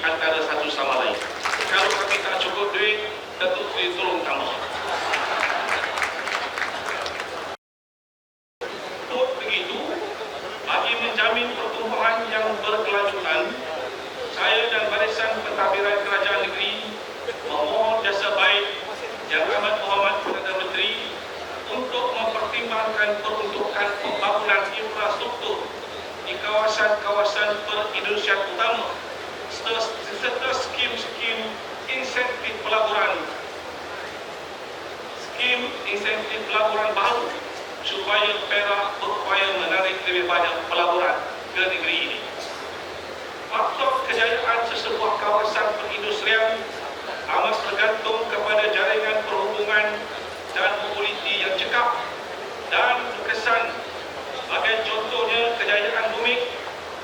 antara satu sama lain. Kalau kami tak cukup duit, tentu duit tolong tambah. Untuk begitu, bagi menjamin pertumbuhan yang berkelanjutan, saya dan barisan pentadbiran kerajaan negeri memohon jasa baik yang amat berhormat kepada Menteri untuk mempertimbangkan peruntukan pembangunan infrastruktur di kawasan-kawasan perindustrian utama serta serta skim-skim insentif pelaburan skim insentif pelaburan baru supaya Perak berupaya menarik lebih banyak pelaburan ke negeri ini. Faktor kejayaan sesebuah kawasan perindustrian amat bergantung kepada jaringan perhubungan dan mobiliti yang cekap dan berkesan. Sebagai contohnya kejayaan bumi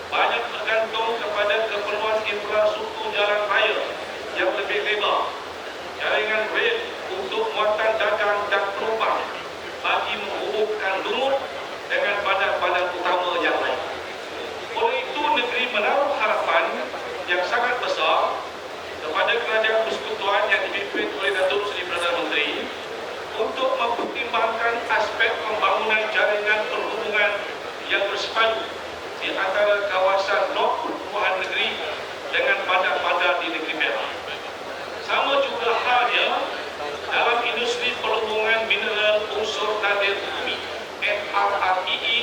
banyak bergantung kepada keperluan infrastruktur jalan raya yang lebih lebar, jaringan rel untuk muatan dagang dan penumpang bagi lumut dengan bandar-bandar utama yang lain. Oleh itu, negeri menaruh harapan yang sangat besar kepada kerajaan persekutuan yang dipimpin oleh Datuk Seri Perdana Menteri untuk mempertimbangkan aspek pembangunan jaringan perhubungan yang bersepadu di antara kawasan blok pertumbuhan negeri dengan bandar-bandar di negeri Perak. Sama juga halnya dalam industri perhubungan mineral unsur nadir bumi NRREE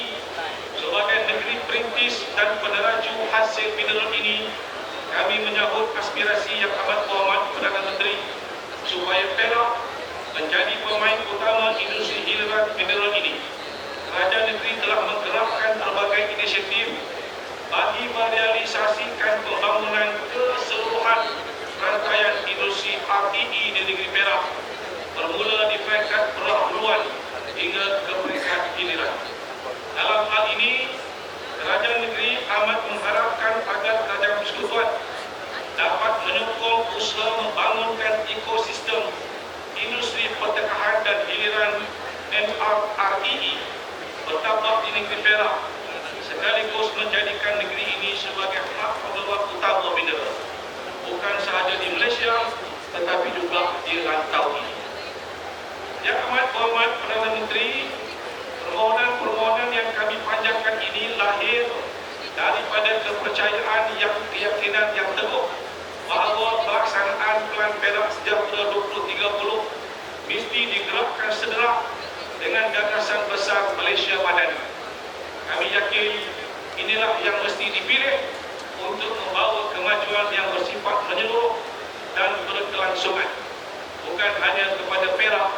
sebagai negeri perintis dan peneraju hasil mineral ini kami menyahut aspirasi yang amat berhormat Perdana Menteri supaya Perak menjadi pemain utama industri hiliran mineral ini. Kerajaan negeri telah menggerakkan berbagai inisiatif bagi merealisasikan pembangunan keseluruhan rantaian industri REE di negeri Perak bermula di peringkat pendahuluan hingga ke peringkat giliran. Dalam hal ini, kerajaan negeri amat mengharapkan agar kerajaan persekutuan dapat menyokong usaha membangunkan ekosistem industri pertekahan dan hiliran MRREE bertambah di negeri Perak sekaligus menjadikan negeri ini sebagai hak pengeluar utama mineral bukan sahaja di Malaysia tetapi juga di rantau ini. Yang amat berhormat Perdana Menteri, permohonan-permohonan yang kami panjangkan ini lahir daripada kepercayaan yang keyakinan Malaysia Madani. Kami yakin inilah yang mesti dipilih untuk membawa kemajuan yang bersifat menyeluruh dan berkelangsungan bukan hanya kepada Perak